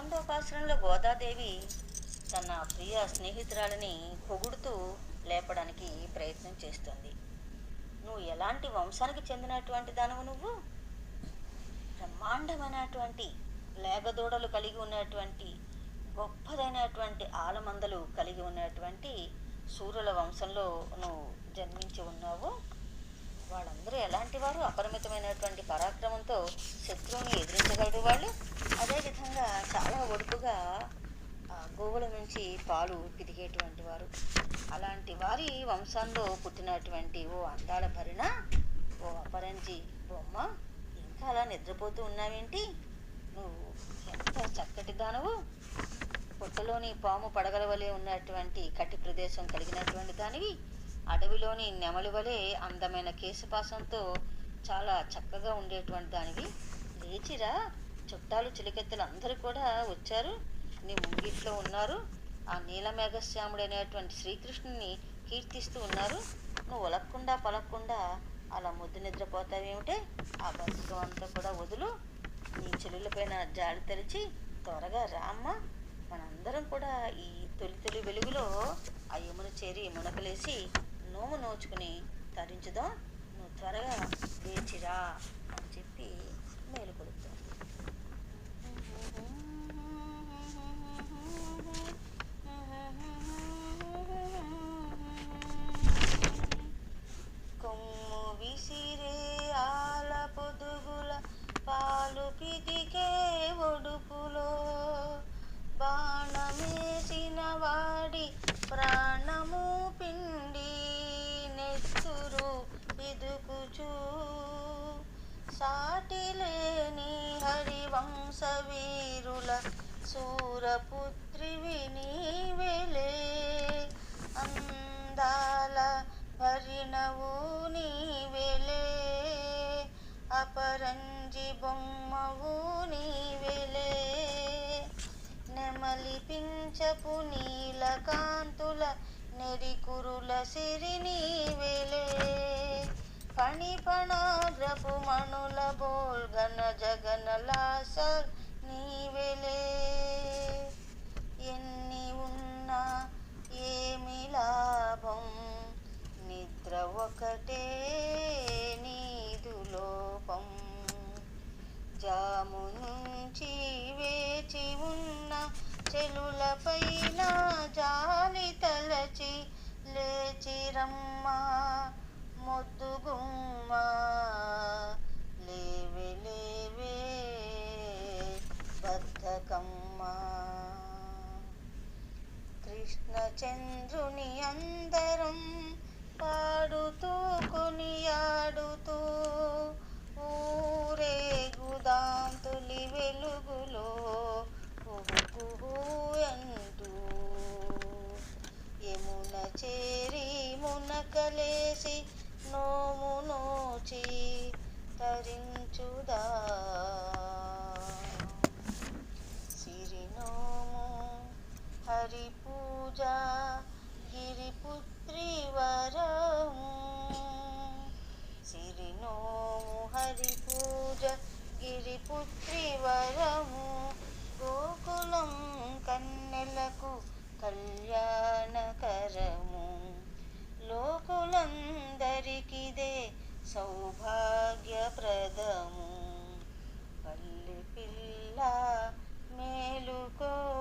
మార్కండోపాసనంలో గోదాదేవి తన ప్రియ స్నేహితురాలని పొగుడుతూ లేపడానికి ప్రయత్నం చేస్తుంది. నువ్వు ఎలాంటి వంశానికి చెందినటువంటి దానవు నువ్వు? బ్రహ్మాండమైనటువంటి లేగదూడలు కలిగి ఉన్నటువంటి గొప్పదైనటువంటి ఆలమందలు కలిగి ఉన్నటువంటి సూర్యుల వంశంలో నువ్వు జన్మించి ఉన్నావు. వాళ్ళందరూ ఎలాంటి వారు? అపరిమితమైనటువంటి పరాక్రమంతో శత్రువుని ఎదిరించగలరు వాళ్ళు? అదేవిధంగా చాలా ఒడుపుగా గోవుల నుంచి పాలు పితికేటువంటి వారు. అలాంటి వారి వంశంలో పుట్టినటువంటి ఓ అందాల భరిణ ఓ అపరంజి బొమ్మ ఇంకా అలా నిద్రపోతూ ఉన్నావేంటి? నువ్వు ఎంత చక్కటి దానవు. పుట్టలోని పాము పడగల వలె ఉన్నటువంటి కటి ప్రదేశం కలిగినటువంటి దానివి. అడవిలోని నెమలి వలె అందమైన కేశపాసంతో చాలా చక్కగా ఉండేటువంటి దానివి. లేచిరా చుట్టాలు చిలికెత్తలు అందరూ కూడా వచ్చారు. నీ ముంగిట్లో ఉన్నారు. ఆ నీలమేఘశ్యాముడు అనేటువంటి శ్రీకృష్ణుని కీర్తిస్తూ ఉన్నారు. నువ్వు ఒలక్కుండా పలక్కుండా అలా ముద్దు నిద్రపోతావేమిటే? ఆ బతుకం అంతా కూడా వదులు. నీ చెల్లులపైన జాలి తెరిచి త్వరగా రామ్మ మనందరం కూడా ఈ తొలి తొలి వెలుగులో ఆ యమును చేరి మునకలేసి నోము నోచుకుని తరించుదాం. నువ్వు త్వరగా ప్రాణము పిండి నెత్తురు పిదుకుచూ. సాటిలేని హరివంశ వీరుల సూరపుత్రివి నీవెలే. అందాల భరిణవు నీవెలే. అపరంజి బొమ్మవు నెమలి పించపు నీలకాంతుల నెరికురుల సిరిని వెలే పణిపణాగ్రపు మణుల బోల్గన జగనలా చెలులపైన జాలి తలచి లేచి ముద్దుగుమ్మ మొద్దుగుమ్మ లేవే లేవే బద్ధకమ్మ. కృష్ణచంద్రుని అందరం పాడుతూ హరి పూజ గిరిపుత్రి వరము. సిరినోము హరి పూజ గిరిపుత్రి వరము. గోకులం కన్నెలకు కళ్యాణకరము. లోకులందరికిదే సౌభాగ్యప్రదము. పల్లె పిల్ల మేలుకో